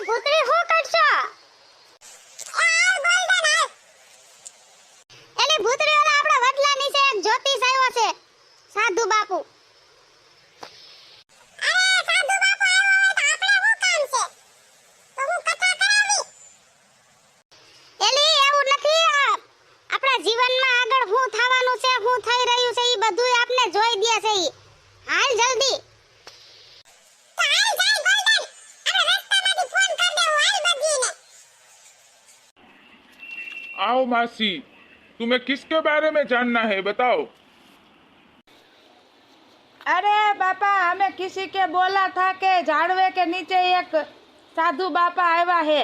એલી ભૂતરી હું કરશો? એલી ભૂતરી ઓલા આપણા વડલા નીચે એક જ્યોતિષ આવ્યો છે. સાધુ બાપુ. आओ मासी तुम्हें किसके बारे में जानना है बताओ। अरे बापा हमें किसी के बोला था कि झाड़वे के नीचे एक साधु बापा आया है।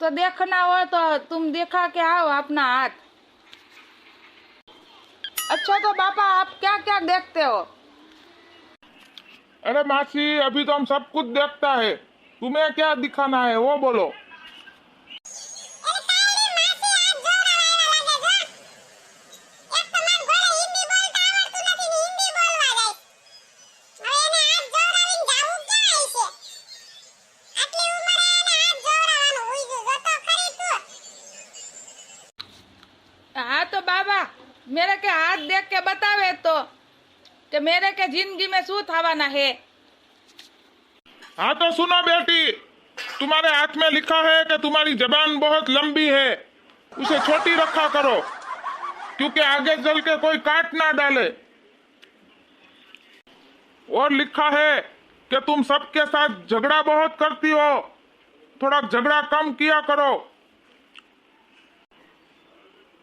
तो देखना हो तो तुम दिखा के आओ अपना हाथ। अच्छा तो बापा आप क्या क्या देखते हो? अरे मासी अभी तो हम सब कुछ देखता है। तुम्हें क्या दिखाना है वो बोलो। हाँ तो बाबा, मेरे के हाथ देख के बतावे तो कि मेरे के ज़िंदगी में शू थवाना है। हाँ तो सुनो बेटी, तुम्हारे हाथ में लिखा है कि तुम्हारी जबान बहुत लंबी है, उसे छोटी रखा करो, क्योंकि आगे चल के कोई काट ना डाले। और लिखा है कि तुम सबके साथ झगड़ा बहुत करती हो, थोड़ा झगड़ा कम किया करो।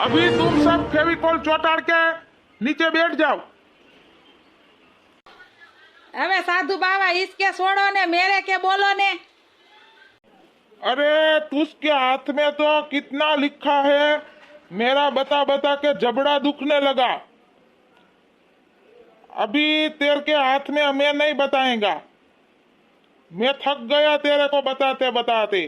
अभी तुम सब फेविकॉल चौटाड़ के नीचे बैठ जाओ। अबे साधु बाबा इसके छोड़ो ने मेरे के बोलो ने। अरे तुझके हाथ में तो कितना लिखा है मेरा बता बता के जबड़ा दुखने लगा। अभी तेरे के हाथ में हमें नहीं बताएगा। मैं थक गया तेरे को बताते बताते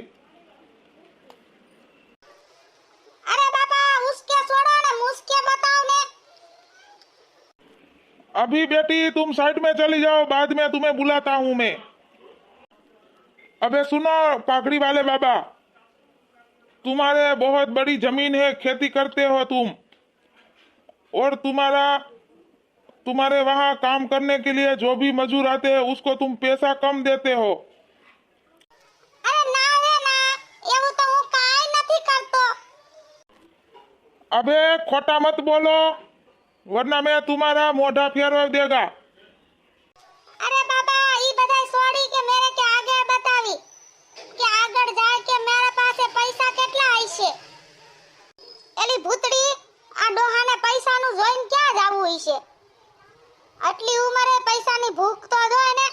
अभी बेटी तुम साइड में चली जाओ बाद में तुम्हें बुलाता हूँ मैं। अबे सुनो पाखड़ी वाले बाबा तुम्हारे बहुत बड़ी ज़मीन है खेती करते हो तुम। और तुम्हारा तुम्हारे वहाँ काम करने के लिए जो भी मजूर आते हैं उसको तुम पैसा कम देते हो। अबे खोटा मत बोलो। वरना मैं तुम्हारा मोढ़ा फेरवा देगा અરે બાબા ઈ બધાય છોડી કે મેરે કે આગળ બતાવી કે આગળ જાય કે મારા પાસે પૈસા કેટલા હશે એલી ભૂતડી આ ડોહાને પૈસાનું જોઈને ક્યાં જાવું હશે આટલી ઉંમરે પૈસાની ભૂખ તો જોય ને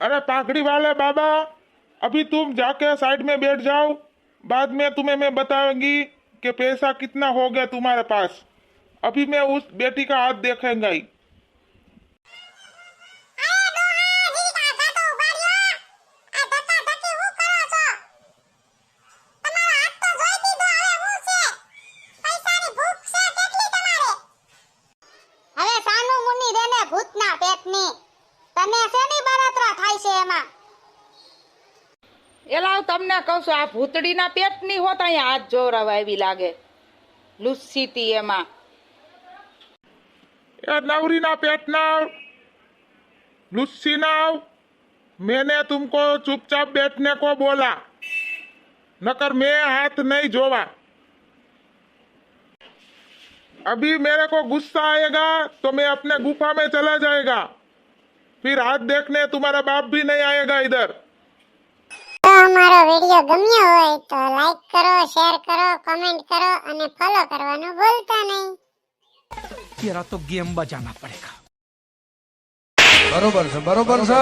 अरे पाखड़ी वाले बाबा, अभी तुम जाके साइड में बैठ जाओ। बाद में तुम्हें मैं बताऊँगी कि पैसा कितना हो गया तुम्हारे पास। अभी मैं उस बेटी का हाथ देखेंगा એલા હું તમને કહું છું આ ભૂતડીના પેટની હોત અહીંયા હાથ જોરાવા એવી લાગે લુસ્સી તી એમાં ये नवरी ना पेटना लुस्सी ना मैंने तुमको चुपचाप बैठने को बोला नकर मैं हाथ नहीं जोवा अभी मेरे को गुस्सा आएगा तो मैं अपने गुफा में चला जाएगा फिर हाथ देखने तुम्हारा बाप भी नहीं आएगा इधर આમ અમારો વીડિયો ગમ્યો હોય તો લાઈક કરો શેર કરો કમેન્ટ કરો અને ફોલો કરવાનું ભૂલતા નહીં. તેરા તો ગેમ બજાના પડેગા બરોબર છે બરોબર છે